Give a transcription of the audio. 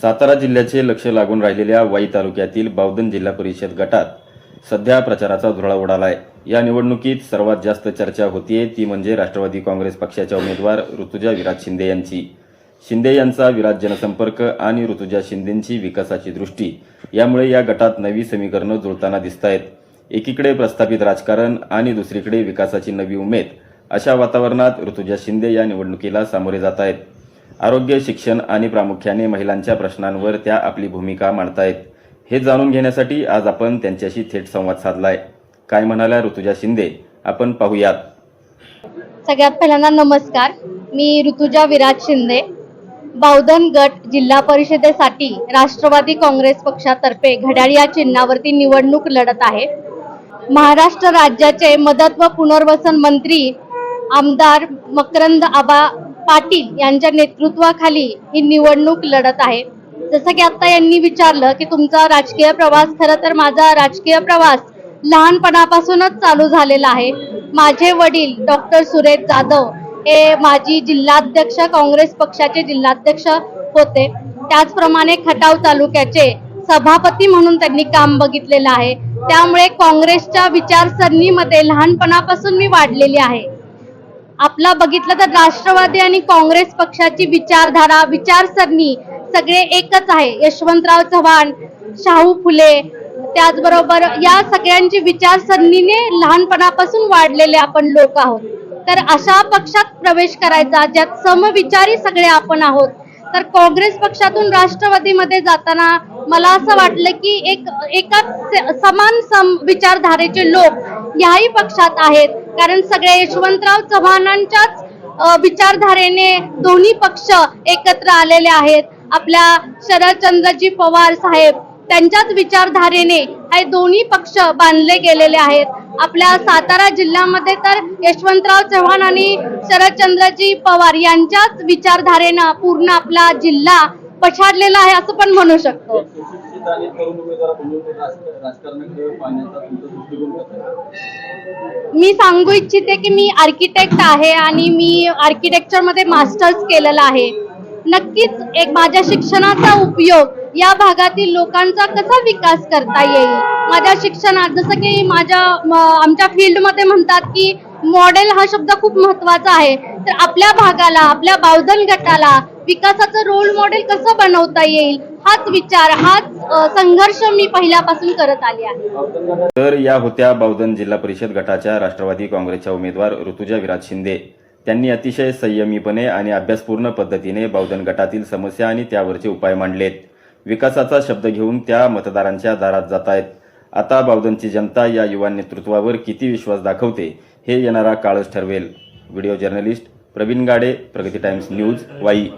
सातारा जिल्ह्याचे लक्ष लागून राहिलेल्या वाई तालुक्यातील बावधन जिल्हा परिषद गटात सध्या प्रचाराचा धुळा उडालाय. या निवडणुकीत सर्वात जास्त चर्चा होतीये ती म्हणजे राष्ट्रवादी काँग्रेस पक्षाच्या उमेदवार ऋतुजा विराज शिंदे यांची. शिंदे यांचा विराज जनसंपर्क आणि ऋतुजा शिंदेंची विकासाची दृष्टी यामुळे या गटात नवी समीकरणं जुळताना दिसत आहेत एकीकडे प्रस्थापित राजकारण आणि दुसरीकडे विकासाची नवी उमेद अशा वातावरणात ऋतुजा शिंदे या निवडणुकीला सामोरे जात आहेत आरोग्य शिक्षण आणि प्रामुख्याने महिलांच्या प्रश्नांवर त्या आपली भूमिका मांडतायत. हे जाणून घेण्यासाठी आज आपण त्यांच्याशी थेट संवाद साधलाय. काय म्हणाल्या ऋतुजा शिंदे? आपण पाहूयात. सगळ्यात पहिल्यांदा नमस्कार. मी ऋतुजा विराज शिंदे. बावधन गट जिल्हा परिषदेसाठी राष्ट्रवादी काँग्रेस पक्षातर्फे घड्याळ या चिन्हावरती निवडणूक लढत आहे. महाराष्ट्र राज्याचे मदत व पुनर्वसन मंत्री आमदार मकरंद आबा पाटील यांच्या नेतृत्वाखाली ही निवडणूक लढत आहे. जसं की आता यांनी विचारलं की तुमचा राजकीय प्रवास खरं तर माझा राजकीय प्रवास लहानपणापासूनच चालू झालेला आहे. माझे वडील डॉक्टर सुरेश जाधव हे माजी जिल्हाध्यक्ष काँग्रेस पक्षाचे जिल्हाध्यक्ष होते. त्याचप्रमाणे खटाव तालुक्याचे सभापती म्हणून त्यांनी काम बघितलेलं आहे. त्यामुळे काँग्रेसच्या विचारसरणीमध्ये लहानपणापासून मी वाढलेली आहे. आपला बघितलं तर राष्ट्रवादी आणि काँग्रेस पक्षाची विचारधारा विचारसरणी सगळे एकच आहे. यशवंतराव चव्हाण शाहू फुले त्याचबरोबर या सगळ्यांची विचारसरणीने लहानपणापासून वाढलेले आपण लोक आहोत. तर अशा पक्षात प्रवेश करायचा ज्यात समविचारी सगळे आपण आहोत. तर काँग्रेस पक्षातून राष्ट्रवादीमध्ये जाताना मला असं वाटलं की एक एका समान सम विचारधारेचे लोक याही पक्षात आहेत. कारण सगळ्या यशवंतराव चव्हाणांच्याच विचारधारेने दोन्ही पक्ष एकत्र आलेले आहेत. आपल्या शरदचंद्रजी पवार साहेब त्यांच्याच विचारधारेने हे दोन्ही पक्ष बांधले गेलेले आहेत. आपल्या सातारा जिल्ह्यामध्ये तर यशवंतराव चव्हाण आणि शरदचंद्रजी पवार यांच्याच विचारधारेनं पूर्ण आपला जिल्हा पछाडलेला आहे असं पण म्हणू शकतो. मी सांगू इच्छिते की मी आर्किटेक्ट आहे आणि मी आर्किटेक्चरमध्ये मास्टर्स केलेलं आहे. नक्कीच एक माझ्या शिक्षणाचा उपयोग या भागातील लोकांचा कसा विकास करता येईल? माझ्या शिक्षणात जसं की माझ्या आमच्या फील्डमध्ये म्हणतात की मॉडेल हा शब्द खूप महत्त्वाचा आहे. तर आपल्या भागाला आपल्या बावधन गटाला विकासाचं रोल मॉडेल कसं बनवता येईल? हाच विचार हाच संघर्ष मी पहिल्यापासून करत आली आहे. तर या होत्या बावधन जिल्हा परिषद गटाच्या राष्ट्रवादी काँग्रेसच्या उमेदवार ऋतुजा विराज शिंदे. त्यांनी अतिशय संयमीपणे आणि अभ्यासपूर्ण पद्धतीने बावधन गटातील समस्या आणि त्यावरचे उपाय मांडलेत. विकासाचा शब्द घेऊन त्या मतदारांच्या दारात जात आहेत आता बावधनची जनता या युवा नेतृत्वावर किती विश्वास दाखवते हे येणारा काळच ठरवेल. व्हिडिओ जर्नलिस्ट प्रवीण गाडे प्रगती टाइम्स न्यूज वाई.